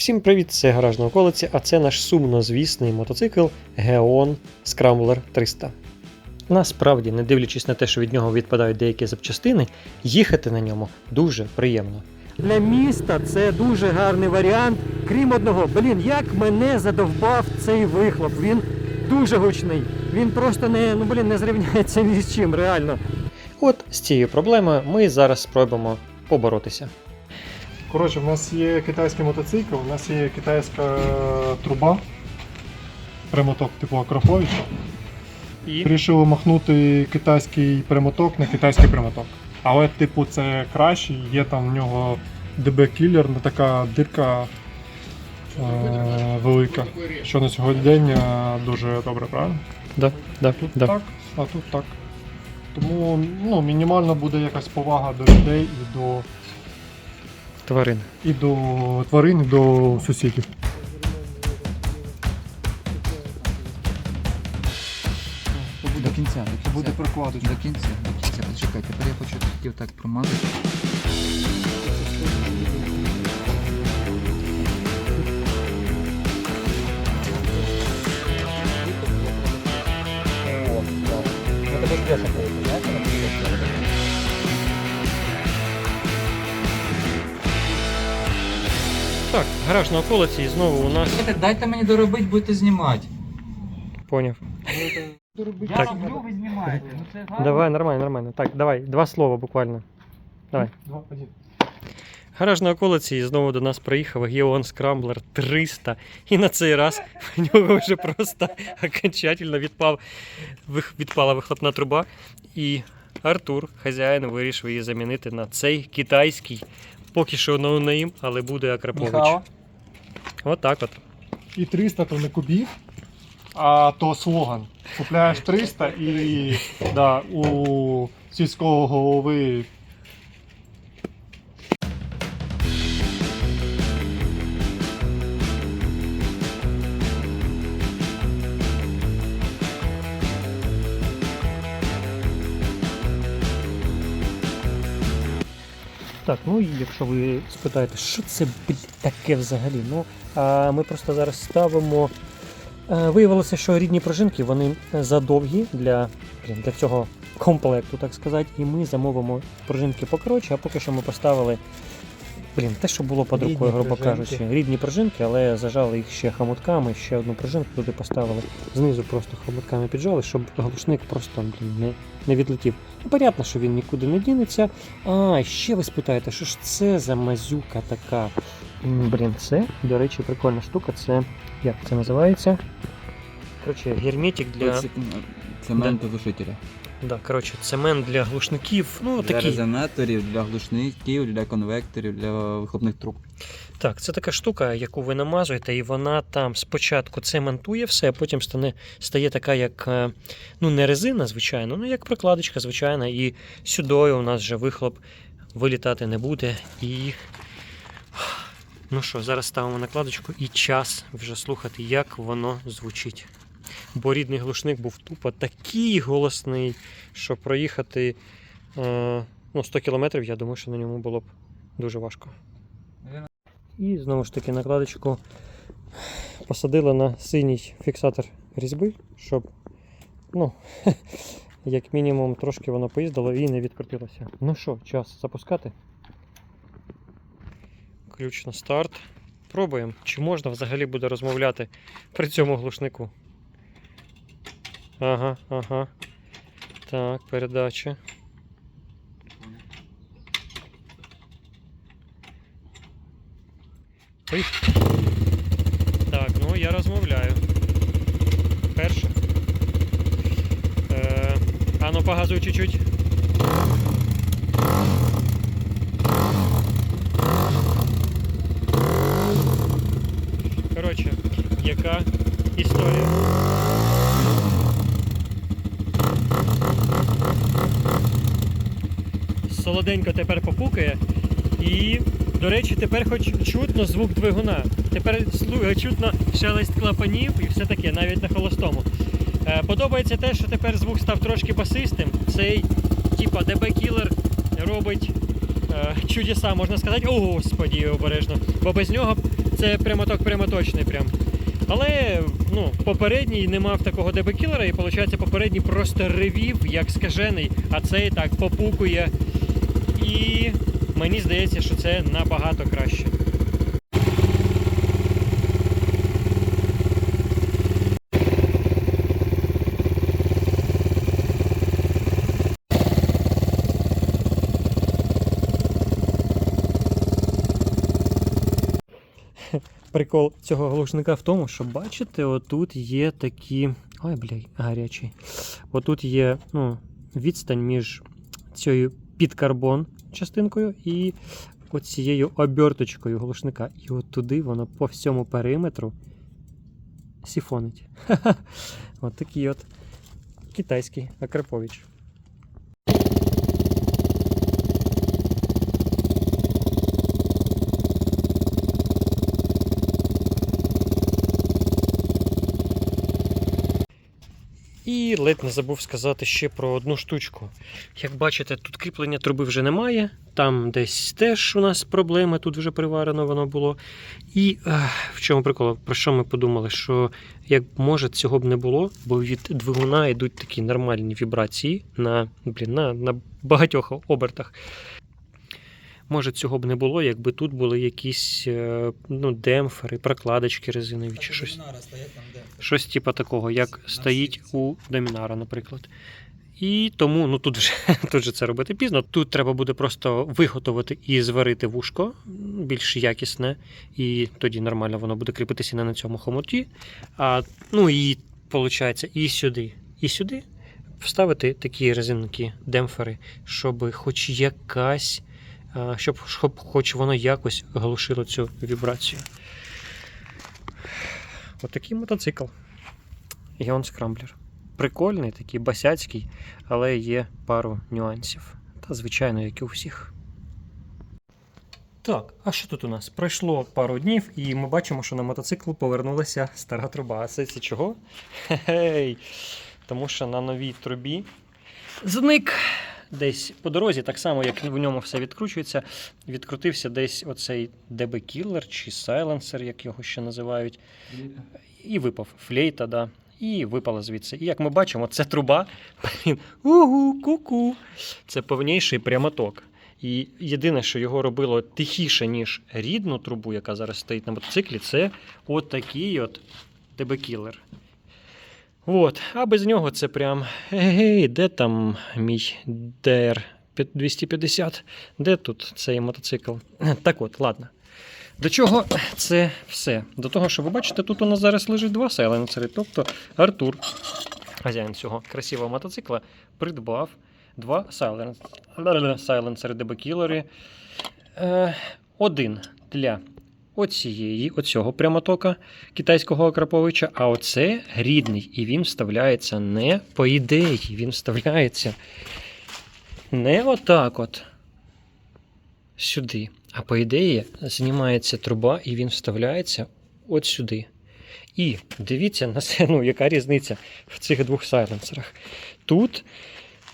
Всім привіт, це гараж на околиці, а це наш сумнозвісний мотоцикл Geon Scrambler 300. Насправді, не дивлячись на те, що від нього відпадають деякі запчастини, їхати на ньому дуже приємно. Для міста це дуже гарний варіант. Крім одного, блін, як мене задовбав цей вихлоп. Він дуже гучний. Він просто не, ну, блін, не зрівняється ні з чим, реально. От з цією проблемою ми зараз спробуємо поборотися. Коротше, в нас є китайський мотоцикл, у нас є китайська труба, прямоток типу Акропович. І Рішили махнути китайський прямоток на китайський прямоток. Але, типу, це краще, є там в нього DB-кілер, не така дирка е- велика, що на сьогодні е, дуже добре, правильно? да, да, Тут да. так, а тут так. Тому ну, мінімально буде якась повага до людей і до, тварин. і до тварин, і до сусідів. До кінця, до Це буде прокладочка. До кінця, до кінця. Почекайте, тепер я хочу так промазати. Гараж на околиці і знову у нас. Дайте мені доробити, будете знімати. Поняв. Я Так. роблю, ви знімаєте. Ну це гарно. Давай, нормально, нормально. Так, давай, два слова буквально. Давай. Два, один. Гараж на околиці і знову до нас приїхав Geon Scrambler 300. І на цей раз в нього вже просто окончательно відпав, вих- відпала вихлопна труба. І Артур, хазяїн, вирішив її замінити на цей китайський. Поки що ноунейм, але буде Акрапович. Михайло. От так от. І 300 то не кубів, а то слоган. Купляєш 300 і да, у сільського голови ну якщо ви спитаєте, що це таке взагалі? Ну, а ми просто зараз ставимо. Виявилося, що рідні пружинки вони задовгі для, для цього комплекту, так сказати, і ми замовимо пружинки покоротше, а поки що ми поставили. Блін, те, що було під рукою, грубо пружинки. кажучи, рідні пружинки, але зажали їх ще хомутками, ще одну пружинку туди поставили. Знизу просто хомутками піджали, щоб глушник просто блін, не, не відлетів. Ну, понятно, що він нікуди не дінеться. А, ще ви спитаєте, що ж це за мазюка така? Блін, це, до речі, прикольна штука. Це як це називається? Коротше, герметик для. Це Цемент глушителя. Да, коротше, цемент для глушників. Ну, Для такий. резонаторів, для глушників, для конвекторів, для вихлопних труб. Так, це така штука, яку ви намазуєте, і вона там спочатку цементує все, а потім стане, стає така, як е, ну не резина, звичайно, ну як прокладочка, звичайна, і сюдою у нас вже вихлоп вилітати не буде. І. Ну що, зараз ставимо накладочку і час вже слухати, як воно звучить. Бо рідний глушник був тупо такий голосний, що проїхати е, ну, 100 км, я думаю, що на ньому було б дуже важко. І знову ж таки накладочку посадили на синій фіксатор різьби, щоб, ну, як мінімум, трошки воно поїздило і не відкрутилося. Ну що, час запускати. Ключ на старт. Пробуємо, чи можна взагалі буде розмовляти при цьому глушнику. Ага, ага. Так, передача. Поїхали. Так, ну я розмовляю. Перше. Е, а ну погазуй чуть-чуть. Коротше, яка історія? Солоденько тепер попукає і до речі, тепер хоч чутно звук двигуна. Тепер чутно шелест клапанів і все таке, навіть на холостому. Е, подобається те, що тепер звук став трошки басистим. Цей, типа, DB Killer робить е, чудеса, можна сказати, о господі, обережно. Бо без нього Це прямоток прямоточний прям. Але ну, попередній не мав такого дебекілера, і виходить, попередній просто ревів, як скажений, а цей так попукує. І мені здається, що це набагато краще. Прикол цього глушника в тому, що бачите, отут є такі. Ой, блядь, гарячий. Отут є ну, відстань між цією підкарбон частинкою і оцією оберточкою глушника. І от туди воно по всьому периметру сіфонить. От такий от китайський Акрапович. І ледь не забув сказати ще про одну штучку. Як бачите, тут кріплення труби вже немає. Там десь теж у нас проблеми, тут вже приварено воно було. І ех, в чому прикол? Про що ми подумали? Що як може цього б не було, бо від двигуна йдуть такі нормальні вібрації на, блін, на, на багатьох обертах. Може, цього б не було, якби тут були якісь е, ну, демпфери, прокладочки резинові чи щось. Щось типу такого, як стоїть у Домінара, наприклад. І тому ну тут вже тут же це робити пізно. Тут треба буде просто виготовити і зварити вушко більш якісне, і тоді нормально воно буде кріпитися не на цьому хомуті. А, ну і виходить, і сюди, і сюди вставити такі резинки, демпфери, щоб хоч якась, щоб, щоб хоч воно якось глушило цю вібрацію. Отакий мотоцикл. Геон Скрамблер. Прикольний, такий басяцький, але є пару нюансів. Та, звичайно, як і у всіх. Так, а що тут у нас? Пройшло пару днів, і ми бачимо, що на мотоцикл повернулася стара труба. А це, це чого? Хе-хей! Тому що на новій трубі зник десь по дорозі, так само, як в ньому все відкручується, відкрутився десь оцей DB Killer чи сайленсер, як його ще називають і випав флейта, да, і випала звідси. І як ми бачимо, це труба. Угу, ку-ку. Це повніший прямоток. І єдине, що його робило тихіше, ніж рідну трубу, яка зараз стоїть на мотоциклі, це от такий от дебекілер. От, а без нього це прям. Гей, де там мій DR 250? Де тут цей мотоцикл? Так от, ладно. До чого це все? До того, що ви бачите, тут у нас зараз лежить два сайленсери. Тобто Артур, хазяїн цього красивого мотоцикла, придбав два сайленс- сайленсери дебекілери. Е, один для оцієї, оцього прямотока китайського Акраповича, а оце рідний. І він вставляється не по ідеї, він вставляється не отак от сюди. А по ідеї, знімається труба і він вставляється от сюди. І дивіться на це, ну, яка різниця в цих двох сайленсерах. Тут,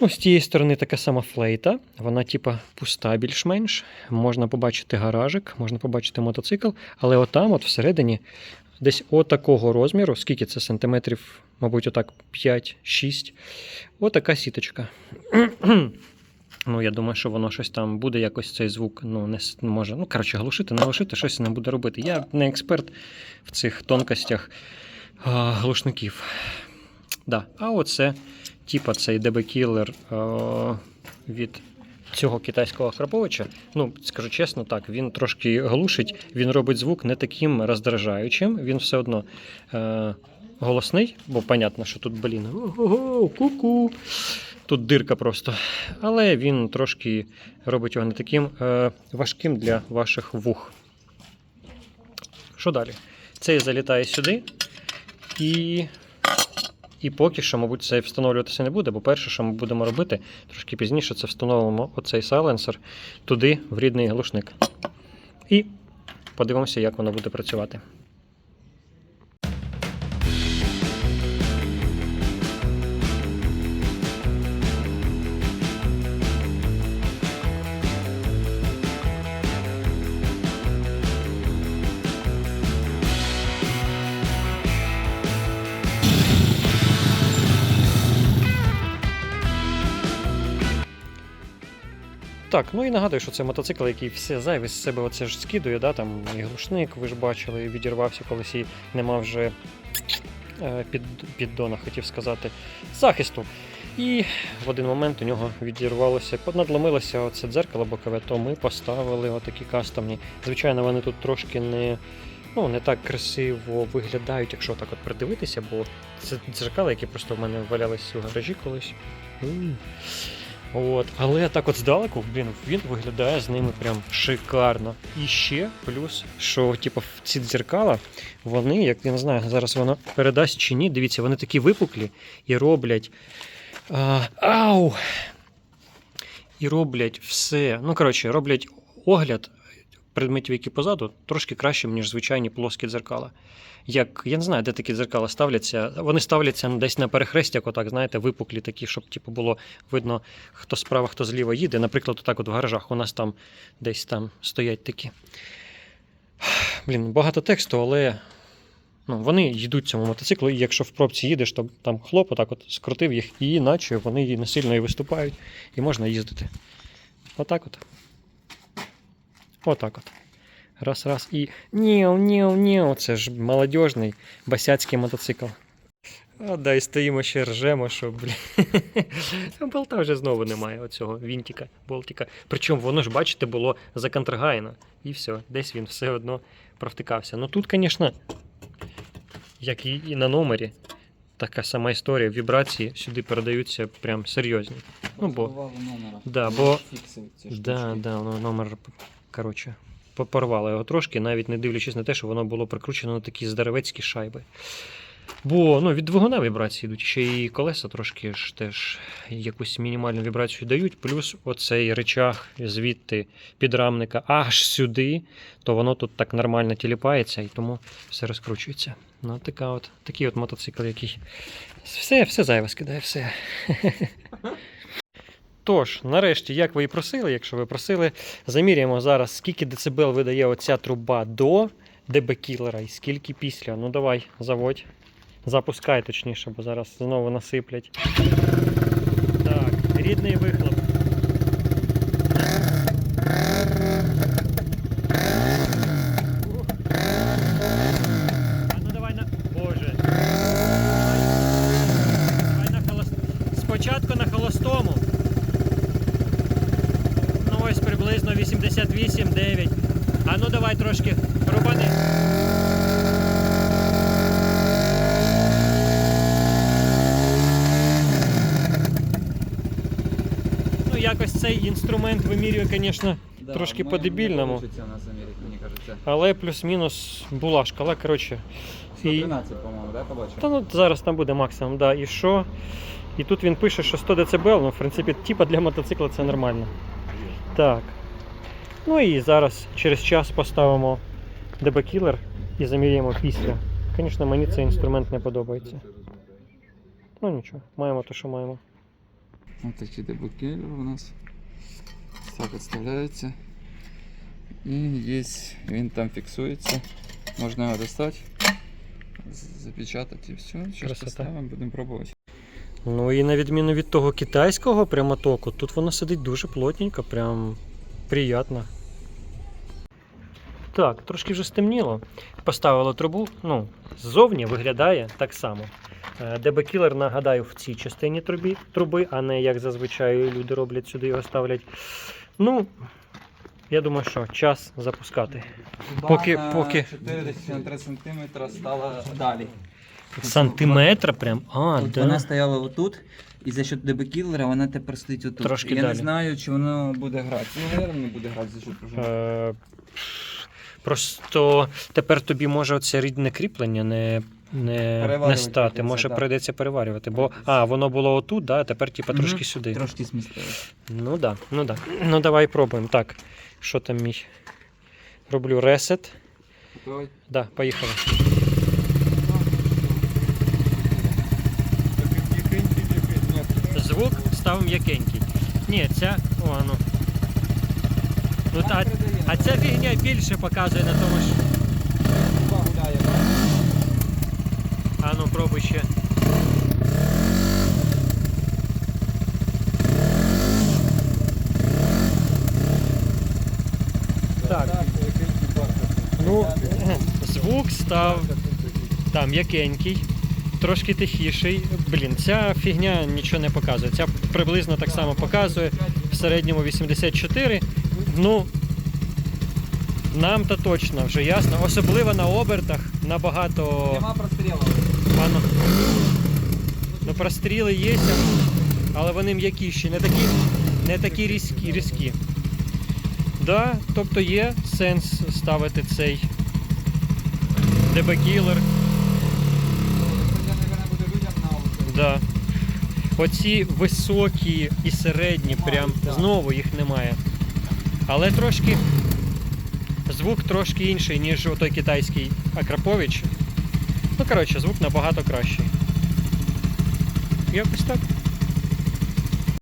ну, з тієї сторони, така сама флейта, вона, типа, пуста більш-менш. Можна побачити гаражик, можна побачити мотоцикл, але отам, от всередині, десь отакого розміру, скільки це сантиметрів, мабуть, отак 5-6, отака сіточка. Ну, я думаю, що воно щось там буде якось цей звук, ну, не може. Ну, коротше, глушити, не глушити, щось не буде робити. Я не експерт в цих тонкостях а, глушників. Да. А оце, типа, цей DB-кілер від цього китайського Храповича. Ну, скажу чесно, так, він трошки глушить, він робить звук не таким роздражаючим, він все одно. Е, Голосний, бо понятно, що тут, блін, ку-ку. Тут дирка просто. Але він трошки робить його не таким е, важким для ваших вух. Що далі? Цей залітає сюди. І, і поки що, мабуть, це встановлюватися не буде, бо перше, що ми будемо робити, трошки пізніше, це встановимо оцей сайленсер туди, в рідний глушник. І подивимося, як воно буде працювати. Так, ну і нагадую, що це мотоцикл, який все зайве з себе оце ж скидує, да, там і глушник, ви ж бачили, відірвався колись і нема вже е, під, піддона, хотів сказати, захисту. І в один момент у нього відірвалося, надломилося оце дзеркало бокове, то ми поставили отакі кастомні. Звичайно, вони тут трошки не, ну, не так красиво виглядають, якщо так от придивитися, бо це дзеркала, які просто в мене валялись у гаражі колись. От, але так от здалеку, блін, він виглядає з ними прям шикарно. І ще плюс, що типу, ці дзеркала, вони, як я не знаю, зараз воно передасть чи ні. Дивіться, вони такі випуклі і роблять. А, ау! І роблять все. Ну, коротше, роблять огляд предметів, які позаду, трошки кращим, ніж звичайні плоскі дзеркала. Як я не знаю, де такі дзеркала ставляться. Вони ставляться десь на перехрестях, отак, знаєте, випуклі такі, щоб типу, було видно, хто справа, хто зліва їде. Наприклад, отак от в гаражах у нас там десь там стоять такі. Блін, багато тексту, але ну, вони йдуть цьому мотоциклу, і якщо в пробці їдеш, то там хлоп отак от скрутив їх, і іначе вони не сильно і виступають, і можна їздити. Отак от. Отак от. Раз, раз і ніу, ніу, ніу. Це ж молодіжний басяцький мотоцикл. А, да, і стоїмо ще ржемо, що, блін. Болта вже знову немає оцього вінтика, болтика. Причому воно ж, бачите, було законтрагаяно. І все, десь він все одно провтикався. Ну тут, звісно, як і, і на номері, така сама історія. Вібрації сюди передаються прям серйозні. Ну, бо- Да, бо- Да, да, воно номер, коротше, по- його трошки, навіть не дивлячись на те, що воно було прикручено на такі здоровецькі шайби. Бо ну, від двигуна вібрації йдуть, ще і колеса трошки ж теж якусь мінімальну вібрацію дають, плюс оцей речах звідти підрамника аж сюди, то воно тут так нормально тіліпається і тому все розкручується. Ну, така от, такий от мотоцикл, який все, все зайве скидає, все. Тож, нарешті, як ви і просили, якщо ви просили, заміряємо зараз, скільки децибел видає оця труба до ДБ-кілера і скільки після. Ну давай, заводь. Запускай точніше, бо зараз знову насиплять. Так, рідний вихлоп. Ух. А ну давай на. Боже. Давай на холост... Спочатку на холостому. Ну ось приблизно 88-9. А ну давай трошки рубани. Ну, якось цей інструмент вимірює, звісно, Да, трошки ми- по-дебільному. Не вийде у мені але плюс-мінус була шкала. Коротше, 113, по-моєму, да, побачив? Та ну зараз там буде максимум, да. І що? І тут він пише, що 100 дБ, ну, в принципі, типа для мотоцикла це нормально. Так. Ну і зараз через час поставимо DB-кілер і заміряємо після. Звісно, мені цей інструмент не подобається. Ну нічого, маємо те, що маємо. Ось такий дебукель у нас. Так відставляється. І є, він там фіксується. Можна його достати, запечатати і все. Зараз поставимо, будемо пробувати. Ну і на відміну від того китайського прямотоку, тут воно сидить дуже плотненько, прям приємно. Так, трошки вже стемніло. Поставили трубу. Ну, ззовні виглядає так само. ДБ-кілер, нагадаю, в цій частині трубі, труби, а не як зазвичай люди роблять сюди його ставлять. Ну, я думаю, що час запускати. Поки- на поки- 4 см стала далі. Сантиметра прям. А, От да. Вона стояла отут, і за счет дебекілера вона тепер стоїть отут. Трошки я далі. не знаю, чи воно буде грати. Ну, мабуть, не буде грати за счет пружини. Е, Просто тепер тобі може оце рідне кріплення не, не, не стати. Може прийдеться переварювати. Бо а, воно було отут, да, а тепер типа трошки сюди. Трошки смістилось. Ну да, ну да. Ну давай пробуємо. Так, що там мій? Роблю ресет. Готовий? Да, поїхали. Звук став м'якенький. Ні, ця. О, ну. Ну, та, а ця фігня більше показує на тому, що. А ну пробуй ще. Так. Ну, звук став там м'якенький, трошки тихіший. Блін, ця фігня нічого не показує. Ця приблизно так само показує. В середньому 84. Ну, нам то точно вже ясно. Особливо на обертах набагато. Нема прострілу. Пану. Ну, простріли є, але вони м'якіші, не такі, не такі різкі. різкі. Да, тобто є сенс ставити цей аудио. Да. Оці високі і середні, прям знову їх немає. Але трошки звук трошки інший, ніж той китайський Акрапович. Ну, коротше, звук набагато кращий. Якось так.